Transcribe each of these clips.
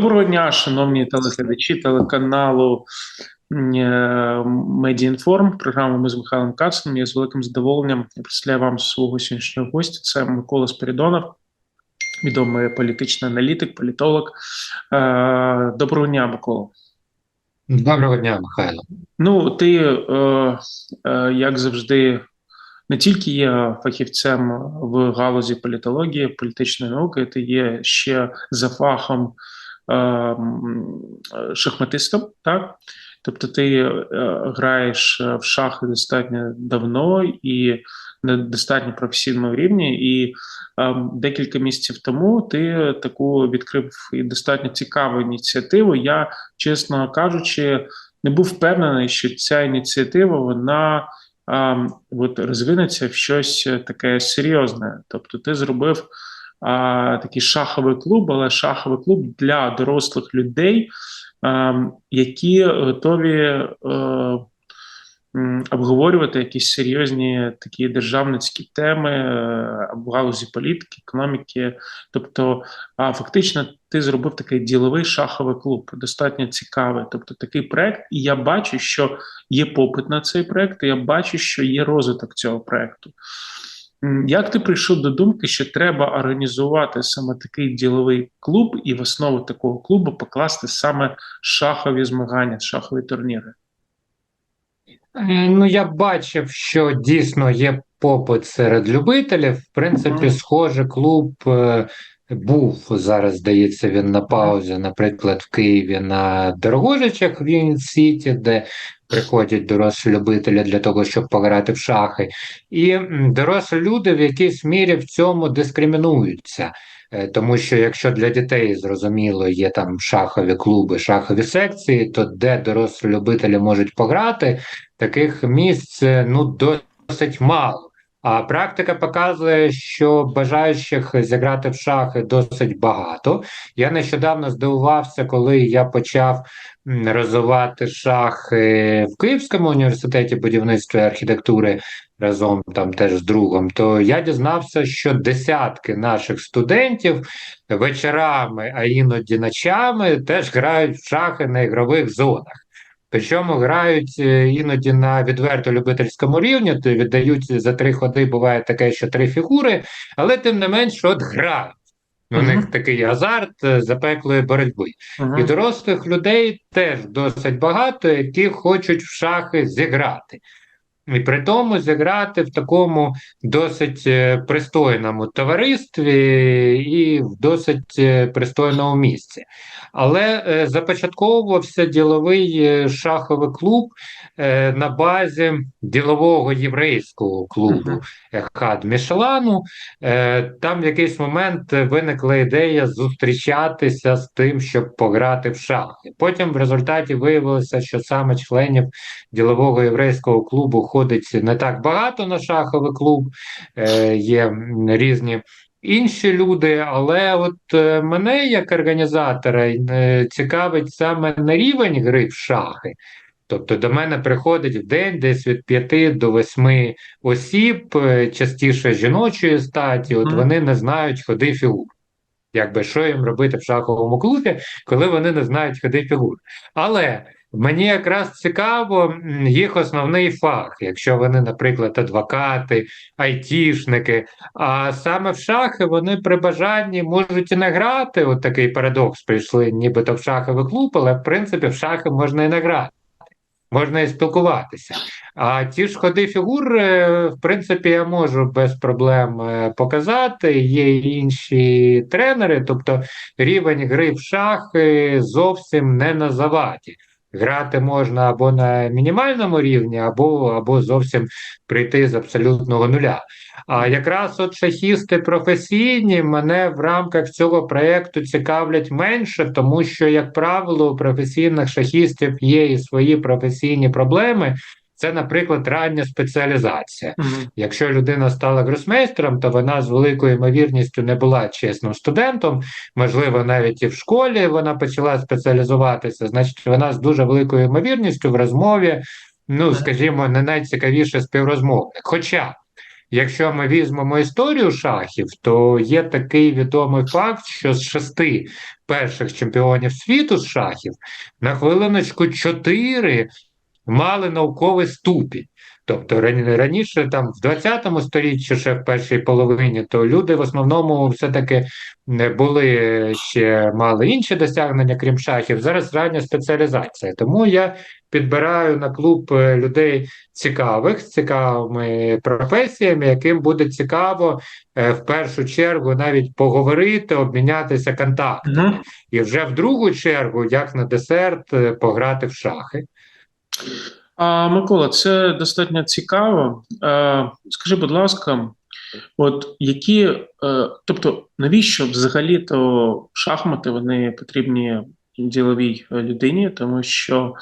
Доброго дня, шановні телеглядачі телеканалу е, Медіінформ. Програму ми з Михайлом Кацаном. Я з великим задоволенням представляю вам свого сьогоднішнього гостя. Це Микола Спирідонов, відомий політичний аналітик, політолог. Е, доброго дня, Микола. Доброго дня, Михайло. Ну, ти, е, як завжди, не тільки є фахівцем в галузі політології, політичної науки, ти є ще за фахом. Ем, шахматистом, так? Тобто ти е, граєш в шахи достатньо давно і на достатньо професійному рівні, і ем, декілька місяців тому ти таку відкрив і достатньо цікаву ініціативу. Я, чесно кажучи, не був впевнений, що ця ініціатива вона ем, от розвинеться в щось таке серйозне. Тобто, ти зробив такий шаховий клуб, але шаховий клуб для дорослих людей, а, які готові а, е, обговорювати якісь серйозні такі державницькі теми е, в галузі політики, економіки. Тобто, а, фактично, ти зробив такий діловий шаховий клуб, достатньо цікавий. Тобто такий проект, і я бачу, що є попит на цей проект, і я бачу, що є розвиток цього проекту. Як ти прийшов до думки, що треба організувати саме такий діловий клуб, і в основу такого клубу покласти саме шахові змагання, шахові турніри? Е, ну, я бачив, що дійсно є попит серед любителів. В принципі, схоже, клуб е, був зараз, здається, він на паузі, наприклад, в Києві на Дорогожичах в Юніт Сіті, де приходять дорослі любителі для того, щоб пограти в шахи, і дорослі люди в якійсь мірі в цьому дискримінуються. Е, тому що якщо для дітей зрозуміло є там шахові клуби, шахові секції, то де дорослі любителі можуть пограти, таких місць ну досить мало. А практика показує, що бажаючих зіграти в шахи досить багато. Я нещодавно здивувався, коли я почав розвивати шахи в Київському університеті будівництва і архітектури разом там теж з другом. То я дізнався, що десятки наших студентів вечорами, а іноді ночами теж грають в шахи на ігрових зонах. Причому грають е, іноді на відверто любительському рівні, то віддають за три ходи, буває таке, що три фігури, але тим не менш от грають. У uh -huh. них такий азарт е, запеклої боротьби. Uh -huh. І дорослих людей теж досить багато, які хочуть в шахи зіграти. І при тому зіграти в такому досить е, пристойному товаристві і в досить е, пристойному місці. Але е, започатковувався діловий шаховий клуб на базі ділового єврейського клубу Ехад Мішелану. Там в якийсь момент виникла ідея зустрічатися з тим, щоб пограти в шахи. Потім в результаті виявилося, що саме членів ділового єврейського клубу ходить не так багато на шаховий клуб, е, є різні. Інші люди, але от е, мене як організатора е, цікавить саме на рівень гри в шахи. Тобто до мене приходить в день десь від 5 до 8 осіб, частіше жіночої статі, от вони не знають ходи фігур. Якби що їм робити в шаховому клубі, коли вони не знають ходи фігур. Але Мені якраз цікаво їх основний фах, якщо вони, наприклад, адвокати, айтішники. А саме в шахи вони при бажанні можуть і не грати. От такий парадокс прийшли, нібито в шаховий клуб, але в принципі в шахи можна і не грати. Можна і спілкуватися. А ті ж ходи фігур, в принципі, я можу без проблем е, показати. Є інші тренери, тобто рівень гри в шахи зовсім не на заваді. Грати можна або на мінімальному рівні, або або зовсім прийти з абсолютного нуля. А якраз от шахісти професійні мене в рамках цього проєкту цікавлять менше, тому що, як правило, у професійних шахістів є і свої професійні проблеми. Це, наприклад, рання спеціалізація. Mm -hmm. Якщо людина стала гросмейстером, то вона з великою ймовірністю не була чесним студентом. Можливо, навіть і в школі вона почала спеціалізуватися. Значить, вона з дуже великою ймовірністю в розмові, ну скажімо, не найцікавіше співрозмовник. Хоча якщо ми візьмемо історію шахів, то є такий відомий факт, що з шести перших чемпіонів світу з шахів на хвилиночку чотири мали науковий ступінь. Тобто рані- раніше, там в 20 сторіччі, ще в першій половині, то люди в основному все-таки не були ще мали інші досягнення, крім шахів. Зараз рання спеціалізація. Тому я підбираю на клуб е, людей цікавих, з цікавими професіями, яким буде цікаво е, в першу чергу навіть поговорити, обмінятися контактами. Мгм. І вже в другу чергу, як на десерт, е, пограти в шахи. А, Микола, це достатньо цікаво. Е, Скажи, будь ласка, от які, е, тобто, навіщо взагалі-то шахмати вони потрібні діловій е, людині, тому що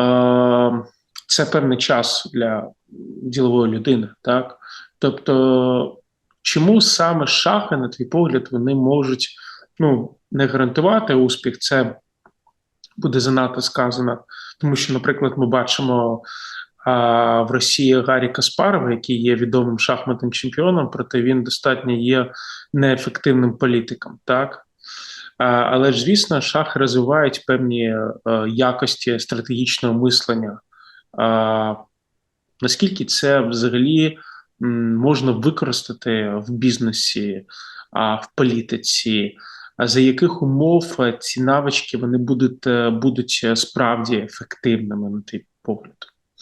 е, це певний час для ділової людини, так? Тобто, чому саме шахи, на твій погляд, вони можуть ну, не гарантувати успіх, це буде занадто сказано. Тому що, наприклад, ми бачимо а, в Росії Гаррі Каспарова, який є відомим шахматним чемпіоном, проте він достатньо є неефективним політиком, так? А, але ж, звісно, шахи розвивають певні е, якості стратегічного мислення. А, наскільки це взагалі можна використати в бізнесі, а, в політиці? За яких умов е, ці навички вони будуть, е, будуть е, справді ефективними, на твій погляд?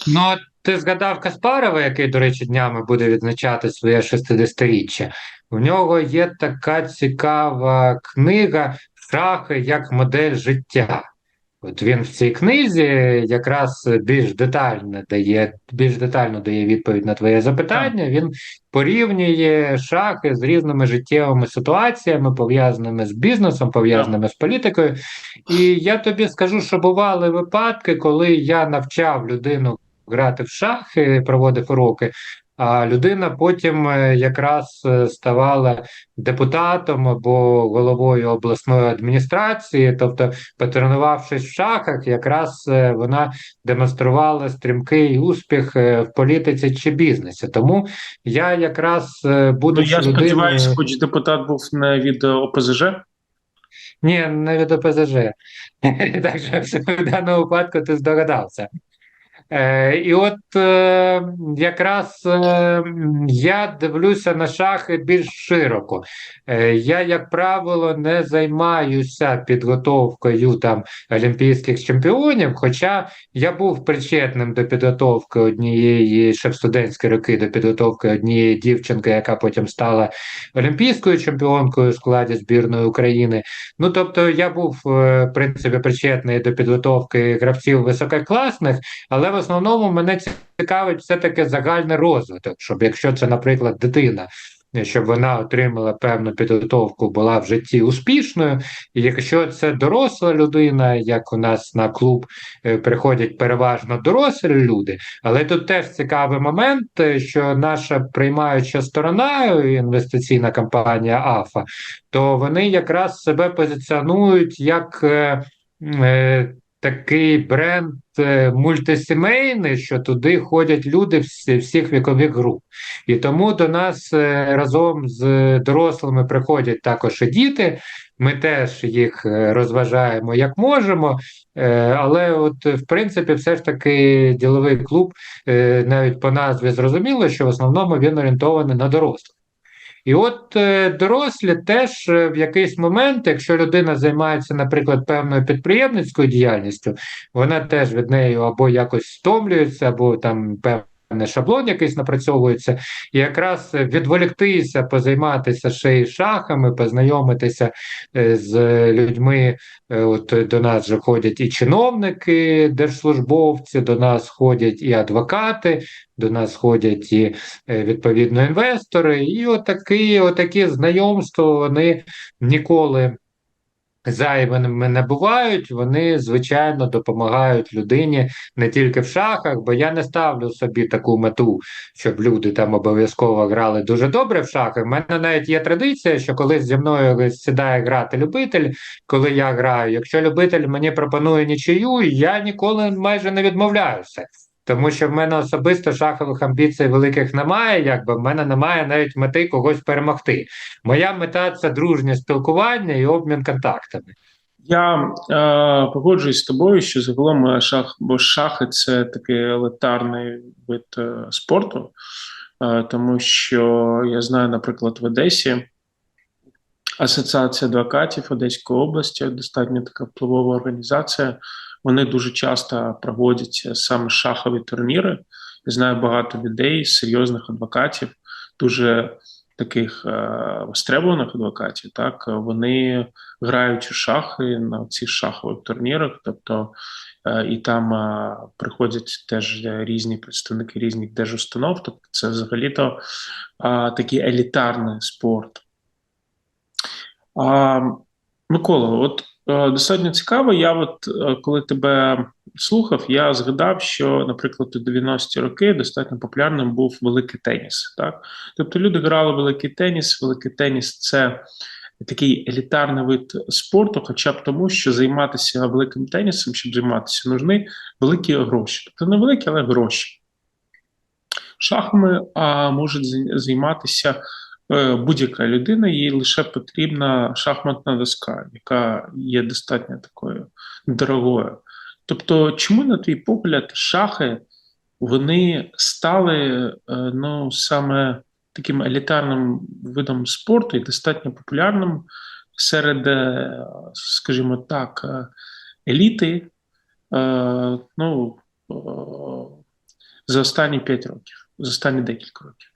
Ну, ти згадав Каспарова, який, до речі, днями буде відзначати своє 60-річчя. У нього є така цікава книга Шахи як модель життя. От він в цій книзі якраз більш детально дає, більш детально дає відповідь на твоє запитання. Він порівнює шахи з різними життєвими ситуаціями, пов'язаними з бізнесом, пов'язаними з політикою. І я тобі скажу, що бували випадки, коли я навчав людину грати в шахи, проводив уроки. А людина потім е, якраз е, ставала депутатом або головою обласної адміністрації, тобто, потренувавшись в шахах, якраз е, вона демонструвала стрімкий успіх в політиці чи бізнесі. Тому я якраз е, Ну, я людиною... сподіваюся, хоч депутат був не від ОПЗЖ. Ні, не від ОПЗЖ. Так що в даному випадку ти здогадався. Е, і от е, якраз е, я дивлюся на шахи більш широко. Я, як правило, не займаюся підготовкою там олімпійських чемпіонів, хоча я був причетним до підготовки однієї ще в студентські роки, до підготовки однієї дівчинки, яка потім стала олімпійською чемпіонкою у складі збірної України. Ну тобто, я був в принципі причетний до підготовки гравців висококласних, але в основному мене цікавить все-таки загальний розвиток, щоб якщо це, наприклад, дитина. Щоб вона отримала певну підготовку, була в житті успішною. І якщо це доросла людина, як у нас на клуб е, приходять переважно дорослі люди, але тут теж цікавий момент, е, що наша приймаюча сторона, інвестиційна компанія АФА, то вони якраз себе позиціонують як е, е, такий бренд е, мультисімейний, що туди ходять люди всі, всіх вікових груп. І тому до нас е, разом з дорослими приходять також і діти. Ми теж їх е, розважаємо як можемо, але от в принципі, все ж таки діловий клуб навіть по назві зрозуміло, що в основному він орієнтований на дорослих. І от е, дорослі теж е, в якийсь момент, якщо людина займається, наприклад, певною підприємницькою діяльністю, вона теж від неї або якось стомлюється, або там певний шаблон якийсь напрацьовується, і якраз відволіктися, позайматися ще й шахами, познайомитися е, з людьми. Е, От до нас вже ходять і чиновники, держслужбовці, до нас ходять і адвокати, до нас ходять і е, відповідно інвестори. І отакі, отакі знайомства вони ніколи зайвими не бувають. Вони, звичайно, допомагають людині не тільки в шахах, бо я не ставлю собі таку мету, щоб люди там обов'язково грали дуже добре в шахи. У мене навіть є традиція, що коли зі мною сідає грати любитель, коли я граю, якщо любитель мені пропонує нічию, я ніколи майже не відмовляюся. Тому що в мене особисто шахових амбіцій великих немає, якби в мене немає навіть мети когось перемогти. Моя мета це дружнє спілкування і обмін контактами. Я е, погоджуюсь з тобою, що загалом шах, бо шахи це такий елитарний вид е, спорту, е, тому що я знаю, наприклад, в Одесі Асоціація адвокатів Одеської області достатньо така впливова організація. Вони дуже часто проводять саме шахові турніри. Я знаю багато людей, серйозних адвокатів, дуже таких е, востребованих адвокатів. Так вони грають у шахи на цих шахових турнірах, тобто е, і там е, приходять теж різні представники різних держустанов. Тобто, це взагалі-то е, такий елітарний спорт. А, Микола, от е, достатньо цікаво. Я, от е, коли тебе слухав, я згадав, що, наприклад, у 90-ті роки достатньо популярним був великий теніс. Так? Тобто люди грали великий теніс, великий теніс це такий елітарний вид спорту, хоча б тому, що займатися великим тенісом, щоб займатися, нужні великі гроші. Тобто не великі, але гроші. Шахами а, можуть займатися е, будь-яка людина, їй лише потрібна шахматна доска, яка є достатньо такою дорогою. Тобто, чому, на твій погляд, шахи вони стали е, ну, саме таким елітарним видом спорту і достатньо популярним серед, е, скажімо так, е, еліти ну, за останні 5 років, за останні декілька років?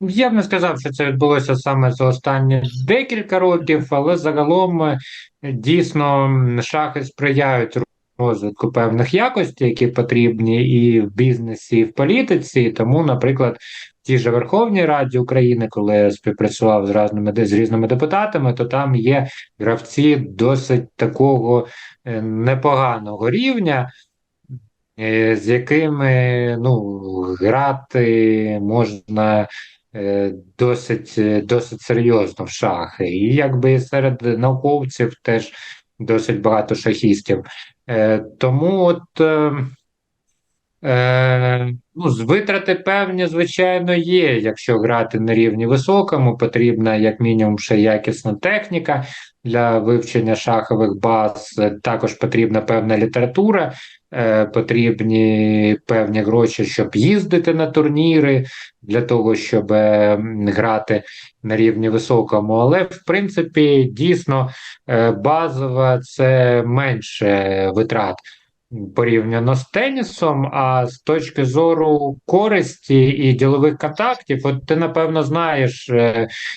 Я б не сказав, що це відбулося саме за останні декілька років, але загалом дійсно шахи сприяють розвитку певних якостей, які потрібні і в бізнесі, і в політиці. Тому, наприклад, в тій же Верховній Раді України, коли я співпрацював з різними з різними депутатами, то там є гравці досить такого е, непоганого рівня. Е, з якими ну, грати можна е, досить досить серйозно в шахи. І якби серед науковців теж досить багато шахістів. Е, Тому от е, е, ну, витрати певні, звичайно, є. Якщо грати на рівні високому, потрібна як мінімум ще якісна техніка для вивчення шахових баз, також потрібна певна література. Е, потрібні певні гроші, щоб їздити на турніри, для того, щоб е, грати на рівні високому. Але, в принципі, дійсно е, базова це менше витрат. Порівняно з тенісом, а з точки зору користі і ділових контактів, от ти напевно знаєш,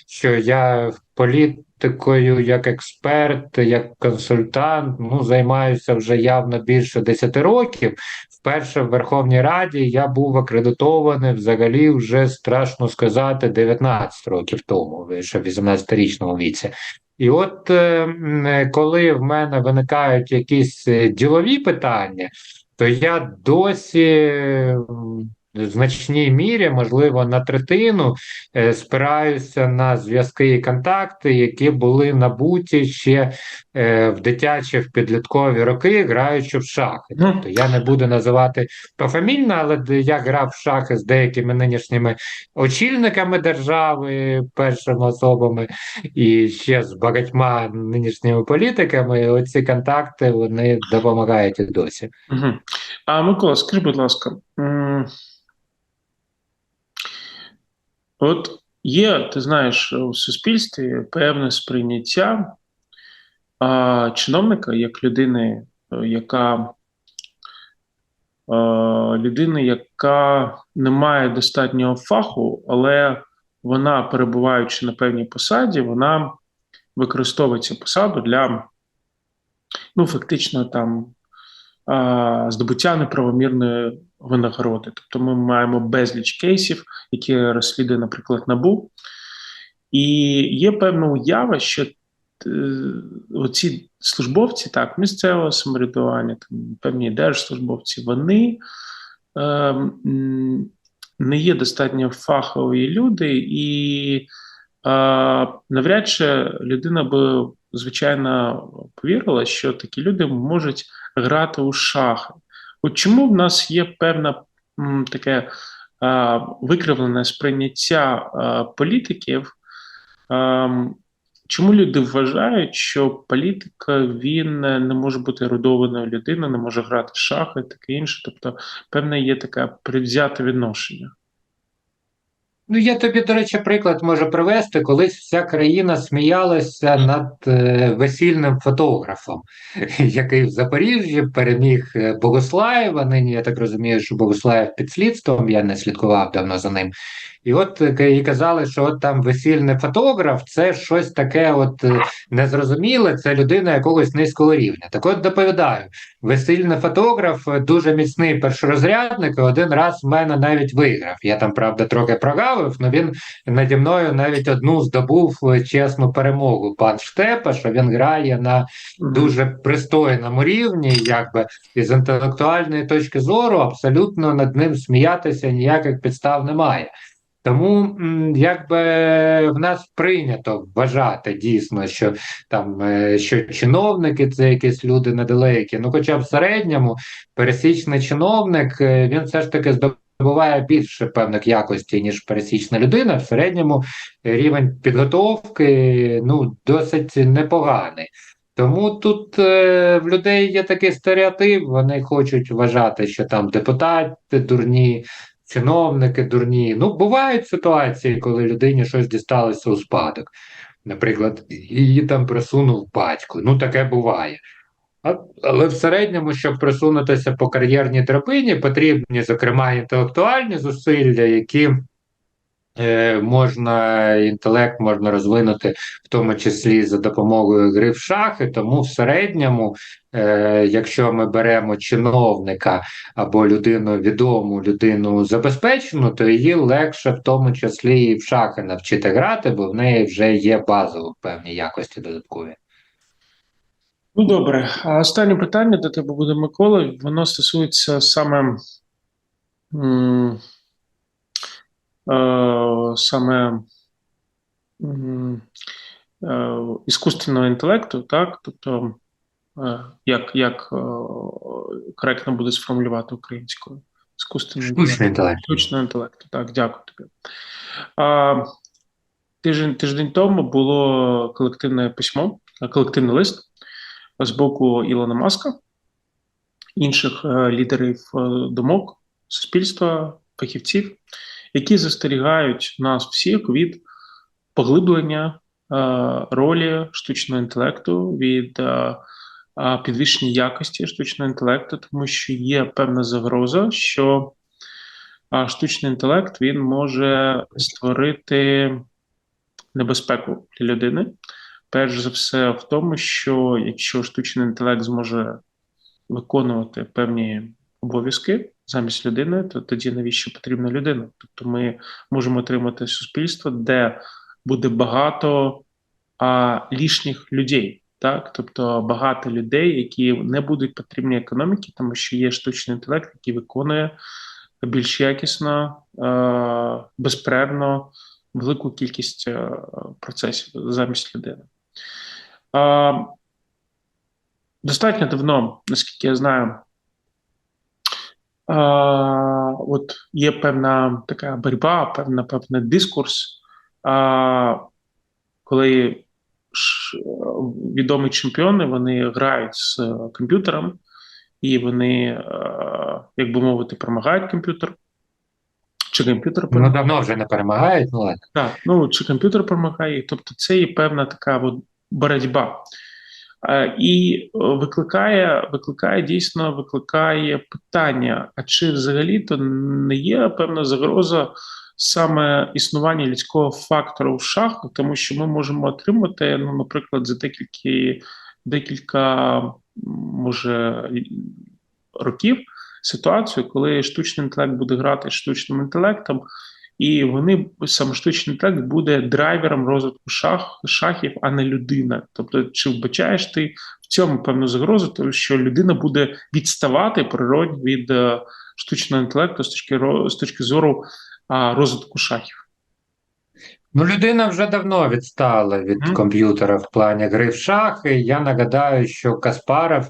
що я в політ практикою, як експерт, як консультант, ну займаюся вже явно більше 10 років. Вперше в Верховній Раді я був акредитований взагалі вже страшно сказати 19 років тому, ще в 18-річному віці. І от е, коли в мене виникають якісь е, ділові питання, то я досі в значній мірі, можливо, на третину е, спираюся на зв'язки і контакти, які були набуті ще е, в дитячі в підліткові роки, граючи в шахи. Ну. Тобто я не буду називати пофамільно, але я грав в шахи з деякими нинішніми очільниками держави, першими особами і ще з багатьма нинішніми політиками. Оці контакти вони допомагають і досі. Угу. А Микола, скажи, будь ласка. От є, ти знаєш, у суспільстві певне сприйняття а, чиновника як людини, яка а, людини, яка не має достатнього фаху, але вона, перебуваючи на певній посаді, вона використовує цю посаду для ну, фактично там здобуття неправомірної винагороди. Тобто ми маємо безліч кейсів, які розслідує, наприклад, набу. І є певна уява, що е, оці службовці, так, місцевого самоврядування, там, певні держслужбовці, вони е, не є достатньо фахові люди, і навряд чи людина би, звичайно, повірила, що такі люди можуть грати у шахи. От чому в нас є певне таке викривлене сприйняття політиків? Чому люди вважають, що політик він не може бути ерудованою людиною, не може грати в шахи, таке інше. Тобто, певне, є таке привзяте відношення. Ну, я тобі, до речі, приклад можу привести. Колись вся країна сміялася над е, весільним фотографом, який в Запоріжжі переміг е, Богослаєва. Нині я так розумію, що Богослаєв під слідством, я не слідкував давно за ним. І от е, і казали, що от там весільний фотограф це щось таке от е, незрозуміле, це людина якогось низького рівня. Так от доповідаю, весільний фотограф е, дуже міцний першорозрядник, і один раз в мене навіть виграв. Я там, правда, трохи прогавив, але він наді мною навіть одну здобув чесну перемогу. Пан Штепа, що він грає на дуже пристойному рівні, якби і з інтелектуальної точки зору абсолютно над ним сміятися ніяких підстав немає. Тому якби в нас прийнято вважати дійсно, що там е, що чиновники це якісь люди недалекі. Ну, хоча в середньому пересічний чиновник е, він все ж таки здобуває більше певних якостей, ніж пересічна людина. В середньому рівень підготовки ну досить непоганий. Тому тут е, в людей є такий стереотип, вони хочуть вважати, що там депутати дурні, чиновники дурні. Ну, бувають ситуації, коли людині щось дісталося у спадок. Наприклад, її там присунув батько. Ну, таке буває. А, але в середньому, щоб присунутися по кар'єрній драбині, потрібні, зокрема, інтелектуальні зусилля, які можна інтелект можна розвинути, в тому числі за допомогою гри в шахи. Тому в середньому, е, якщо ми беремо чиновника або людину відому, людину забезпечену, то її легше в тому числі і в шахи навчити грати, бо в неї вже є базово певні якості додаткові. Ну добре, а останнє питання до тебе буде Микола. Воно стосується саме е, саме е, іскусственного інтелекту, так? Тобто, е, як, як е, коректно буде сформулювати українською? Іскусственний Штучний інтелект. Штучного інтелекту. Так, дякую тобі. А, тиждень, тиждень тому було колективне письмо, колективний лист з боку Ілона Маска, інших лідерів думок, суспільства, фахівців, які застерігають нас всіх від поглиблення е, ролі штучного інтелекту, від е, е, підвищення якості штучного інтелекту, тому що є певна загроза, що штучний інтелект він може створити небезпеку для людини. Перш за все, в тому, що якщо штучний інтелект зможе виконувати певні обов'язки замість людини, то тоді навіщо потрібна людина? Тобто ми можемо отримати суспільство, де буде багато а, лишніх людей, так? Тобто багато людей, які не будуть потрібні економіки, тому що є штучний інтелект, який виконує більш якісно, е, безперервно велику кількість е, процесів замість людини. А, Достатньо давно, наскільки я знаю, а, от є певна така боротьба, певна певний дискурс, коли відомі чемпіони вони грають з комп'ютером, і вони, а, як би мовити, перемагають комп'ютер. Чи комп'ютер Ну, давно вже не перемагають, ну ладно. Так, ну чи комп'ютер перемагає, тобто це є певна така от боротьба. Е, І викликає, викликає дійсно викликає питання: а чи взагалі-то не є певна загроза саме існування людського фактору в шахах, тому що ми можемо отримати, ну, наприклад, за декілька, декілька може років ситуацію, коли штучний інтелект буде грати штучним інтелектом, і вони саме штучний інтелект буде драйвером розвитку шах, шахів, а не людина. Тобто, чи вбачаєш ти в цьому певну загрозу, тому що людина буде відставати природньо від е, штучного інтелекту з точки з точки зору розвитку шахів? Ну, людина вже давно відстала від Мгм. комп'ютера в плані гри в шахи. Я нагадаю, що Каспаров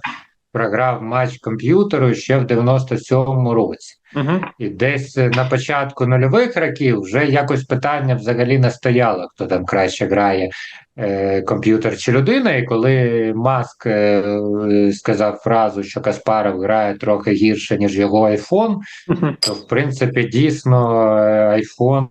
програв матч комп'ютеру ще в 97-му році. Угу. І десь на початку нульових років вже якось питання взагалі не стояло, хто там краще грає, е, комп'ютер чи людина. І коли Маск е, сказав фразу, що Каспаров грає трохи гірше, ніж його айфон, Угу. то в принципі дійсно е, айфон.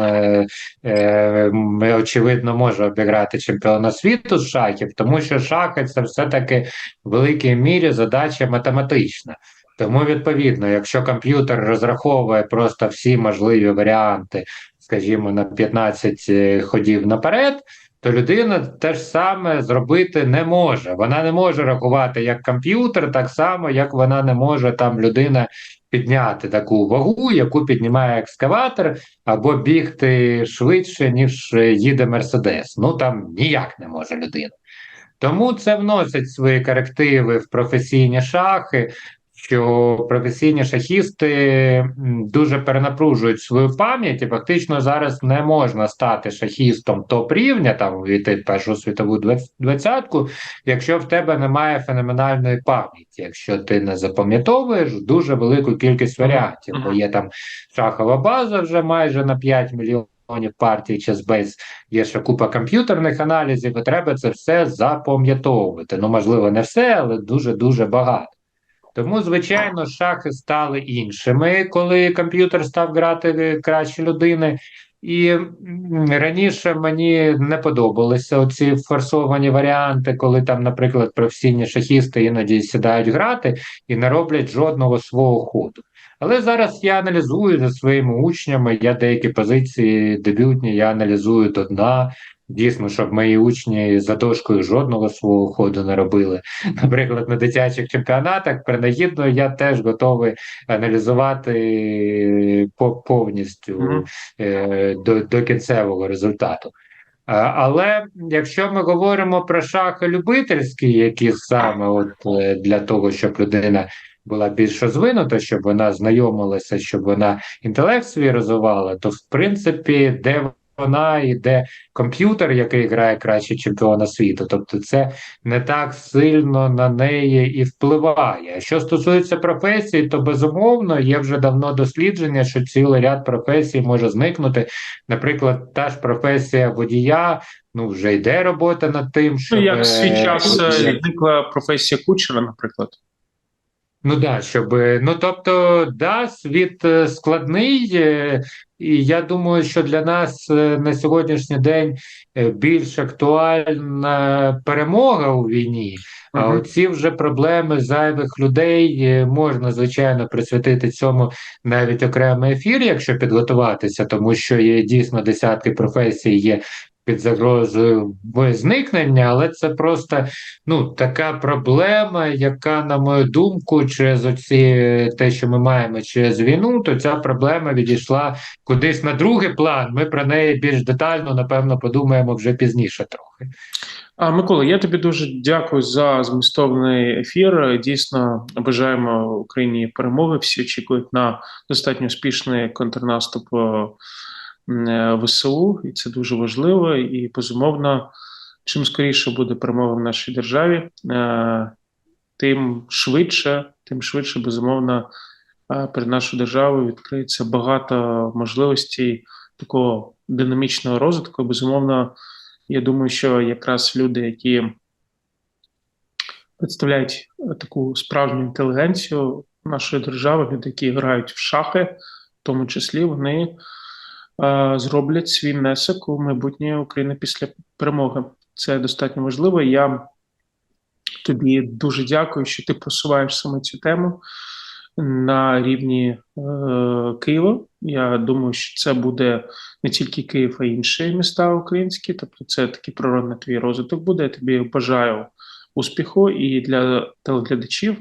Е, е, Ми, очевидно, може обіграти чемпіона світу з шахів, тому що шахи це все-таки в великій мірі задача математична. Тому, відповідно, якщо комп'ютер розраховує просто всі можливі варіанти, скажімо, на 15 е, ходів наперед, то людина те ж саме зробити не може. Вона не може рахувати як комп'ютер, так само, як вона не може там людина підняти таку вагу, яку піднімає екскаватор, або бігти швидше, ніж їде Мерседес. Ну там ніяк не може людина. Тому це вносить свої корективи в професійні шахи, що професійні шахісти дуже перенапружують свою пам'ять, і фактично зараз не можна стати шахістом топ рівня, там війти в першу світову двадцятку, якщо в тебе немає феноменальної пам'яті, якщо ти не запам'ятовуєш дуже велику кількість варіантів, бо є там шахова база вже майже на 5 мільйонів. Партій Chessbase, є ще купа комп'ютерних аналізів, і треба це все запам'ятовувати. Ну, можливо, не все, але дуже-дуже багато. Тому, звичайно, шахи стали іншими, коли комп'ютер став грати краще людини. І раніше мені не подобалися оці форсовані варіанти, коли там, наприклад, професійні шахісти іноді сідають грати і не роблять жодного свого ходу. Але зараз я аналізую за своїми учнями, я деякі позиції дебютні, я аналізую до дна. Дійсно, щоб мої учні за дошкою жодного свого ходу не робили. Наприклад, на дитячих чемпіонатах принагідно я теж готовий аналізувати по повністю е, до, до кінцевого результату. Але якщо ми говоримо про шахи любительські, які саме от е, для того, щоб людина була більш розвинута, щоб вона знайомилася, щоб вона інтелект свій розвивала, то в принципі, де вона і де комп'ютер, який грає краще чемпіона світу, тобто це не так сильно на неї і впливає. Що стосується професії, то безумовно є вже давно дослідження, що цілий ряд професій може зникнути. Наприклад, та ж професія водія. Ну, вже йде робота над тим, що Ну, як в свій час е, зникла професія кучера, наприклад. Ну да, щоб ну тобто, да, світ е, складний, е, і я думаю, що для нас е, на сьогоднішній день е, більш актуальна перемога у війні. А Мгм. оці вже проблеми зайвих людей е, можна звичайно присвятити цьому навіть окремий ефір, якщо підготуватися, тому що є дійсно десятки професій є під загрозою зникнення, але це просто ну, така проблема, яка, на мою думку, через оці те, що ми маємо через війну, то ця проблема відійшла кудись на другий план. Ми про неї більш детально, напевно, подумаємо вже пізніше трохи. А, Микола, я тобі дуже дякую за змістовний ефір. Дійсно, бажаємо Україні перемоги. Всі очікують на достатньо успішний контрнаступ е, ВСУ, і це дуже важливо. І безумовно, чим скоріше буде перемога в нашій державі, е, тим швидше, тим швидше, безумовно, е, перед нашою державою відкриється багато можливостей такого динамічного розвитку. Безумовно, я думаю, що якраз люди, які представляють е, таку справжню інтелігенцію нашої держави, люди, які грають в шахи, в тому числі, вони е, зроблять свій внесок у майбутнє України після перемоги. Це достатньо важливо. Я тобі дуже дякую, що ти просуваєш саме цю тему на рівні е, Києва. Я думаю, що це буде не тільки Київ, а й інші міста українські. Тобто, це такий природний твій розвиток буде. Я тобі бажаю успіху і для телеглядачів.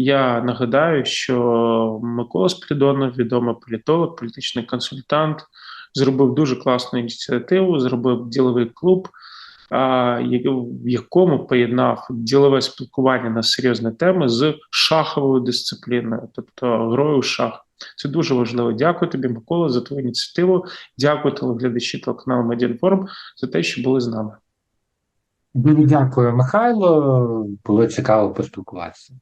Я нагадаю, що Микола Спірідонов, відомий політолог, політичний консультант, зробив дуже класну ініціативу, зробив діловий клуб, в якому поєднав ділове спілкування на серйозні теми з шаховою дисципліною, тобто грою шах. Це дуже важливо. Дякую тобі, Микола, за твою ініціативу. Дякую телеглядачі телеканалу Медіаінформ за те, що були з нами. Дуже дякую, Михайло. Було цікаво поспілкуватися.